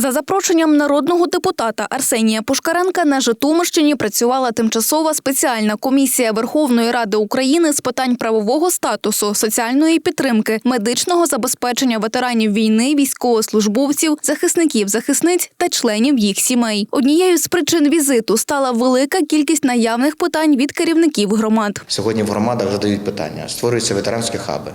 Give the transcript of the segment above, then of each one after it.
За запрошенням народного депутата Арсенія Пушкаренка на Житомирщині працювала тимчасова спеціальна комісія Верховної Ради України з питань правового статусу, соціальної підтримки, медичного забезпечення ветеранів війни, військовослужбовців, захисників, захисниць та членів їх сімей. Однією з причин візиту стала велика кількість наявних питань від керівників громад. Сьогодні в громадах задають питання. Створюються ветеранські хаби,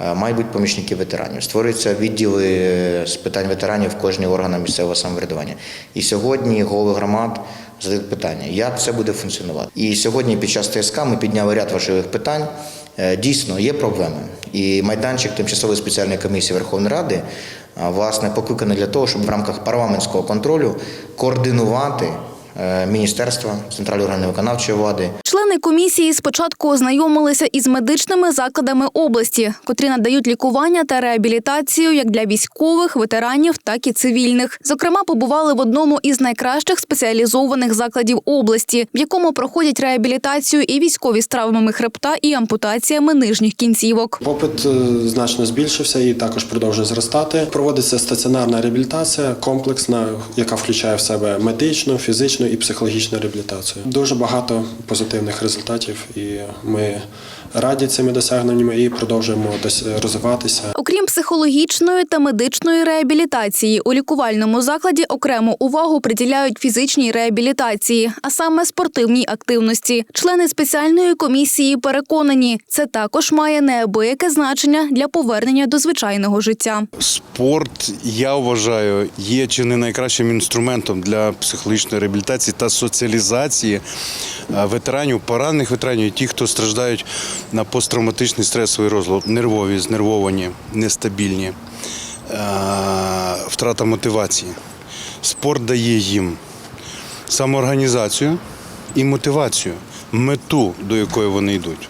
мають бути помічники ветеранів, створюються відділи е, з питань ветеранів в кожній органах місцевого самоврядування. І сьогодні голови громад задають питання, як це буде функціонувати. І сьогодні під час ТСК ми підняли ряд важливих питань. Е, Дійсно, є проблеми. І майданчик тимчасової спеціальної комісії Верховної Ради е, власне покликаний для того, щоб в рамках парламентського контролю координувати е, міністерства, центральні органи виконавчої влади, Члени комісії спочатку ознайомилися із медичними закладами області, котрі надають лікування та реабілітацію як для військових, ветеранів, так і цивільних. Зокрема, побували в одному із найкращих спеціалізованих закладів області, в якому проходять реабілітацію і військові з травмами хребта і ампутаціями нижніх кінцівок. Попит е, значно збільшився і також продовжує зростати. Проводиться стаціонарна реабілітація, комплексна, яка включає в себе медичну, фізичну і психологічну реабілітацію. Дуже багато позитивних результатів, і ми раді цими досягненнями і продовжуємо розвиватися. Окрім психологічної та медичної реабілітації, у лікувальному закладі окрему увагу приділяють фізичній реабілітації, а саме спортивній активності. Члени спеціальної комісії переконані, це також має неабияке значення для повернення до звичайного життя. Спорт, я вважаю, є чи не найкращим інструментом для психологічної реабілітації та соціалізації е, ветеранів, поранених ветеранів, і ті, хто страждають на посттравматичний стресовий розлад, нервові, знервовані, нестабільні, е, втрата мотивації. Спорт дає їм самоорганізацію і мотивацію, мету, до якої вони йдуть.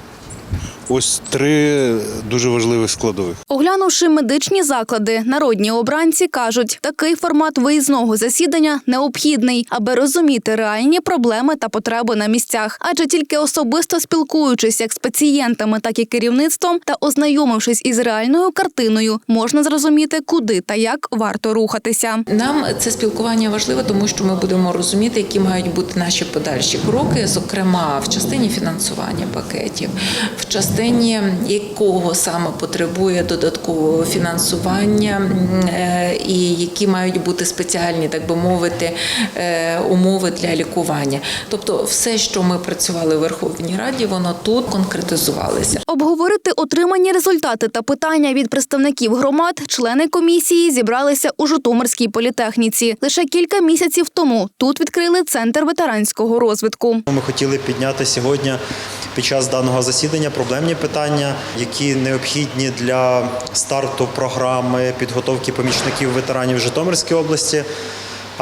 Ось три дуже важливих складових. Оглянувши медичні заклади, народні обранці кажуть, такий формат виїзного засідання необхідний, аби розуміти реальні проблеми та потреби на місцях. Адже тільки особисто спілкуючись як з пацієнтами, так і керівництвом та ознайомившись із реальною картиною, можна зрозуміти, куди та як варто рухатися. Нам це спілкування важливо, тому що ми будемо розуміти, які мають бути наші подальші кроки, зокрема в частині фінансування пакетів, в частині якого саме потребує додаткового фінансування, е, і які мають бути спеціальні, так би мовити, е, умови для лікування. Тобто, все, що ми працювали в Верховній Раді, воно тут конкретизувалося. Обговорити отримані результати та питання від представників громад члени комісії зібралися у Житомирській політехніці. Лише кілька місяців тому тут відкрили центр ветеранського розвитку. Ми хотіли підняти сьогодні під час даного засідання проблемні питання, які необхідні для старту програми підготовки помічників ветеранів в Житомирській області.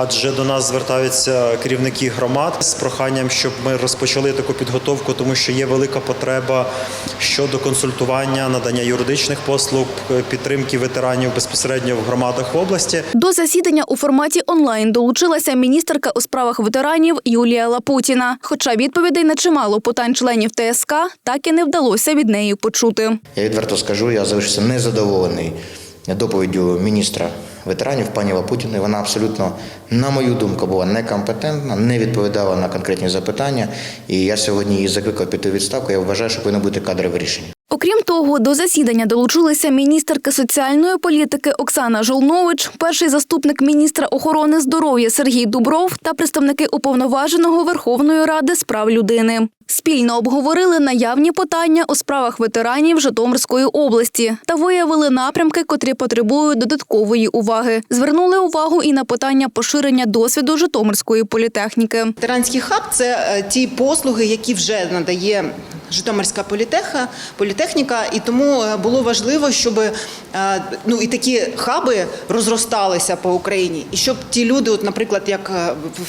Адже до нас звертаються керівники громад з проханням, щоб ми розпочали таку підготовку, тому що є велика потреба щодо консультування, надання юридичних послуг, підтримки ветеранів безпосередньо в громадах в області. До засідання у форматі онлайн долучилася міністерка у справах ветеранів Юлія Лапутіна. Хоча відповідей на чимало питань членів ТСК так і не вдалося від неї почути. Я відверто скажу, я залишився незадоволений доповіддю міністра ветеранів пані Лапутіної. Вона абсолютно, на мою думку, була некомпетентна, не відповідала на конкретні запитання. І я сьогодні її закликав піти відставку. Я вважаю, що повинно бути кадрове рішення. Окрім того, до засідання долучилися міністерка соціальної політики Оксана Жолнович, перший заступник міністра охорони здоров'я Сергій Дубров та представники уповноваженого Верховної Ради з прав людини. Спільно обговорили наявні питання у справах ветеранів Житомирської області та виявили напрямки, котрі потребують додаткової уваги. Звернули увагу і на питання поширення досвіду Житомирської політехніки. Ветеранський хаб це е, ті послуги, які вже надає Житомирська політеха, політехніка, і тому е, було важливо, щоб е, ну і такі хаби розросталися по Україні, і щоб ті люди, от, наприклад, як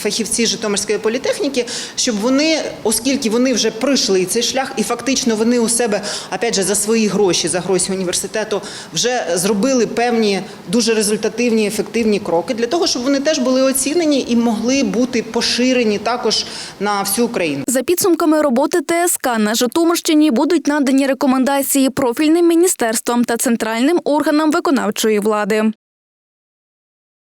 фахівці Житомирської політехніки, щоб вони, оскільки вони вже пройшли цей шлях, і фактично вони у себе, опять же, за свої гроші, за гроші університету, вже зробили певні дуже результативні, ефективні кроки для того, щоб вони теж були оцінені і могли бути поширені також на всю Україну. За підсумками роботи ТСК на Житомирщині будуть надані рекомендації профільним міністерствам та центральним органам виконавчої влади.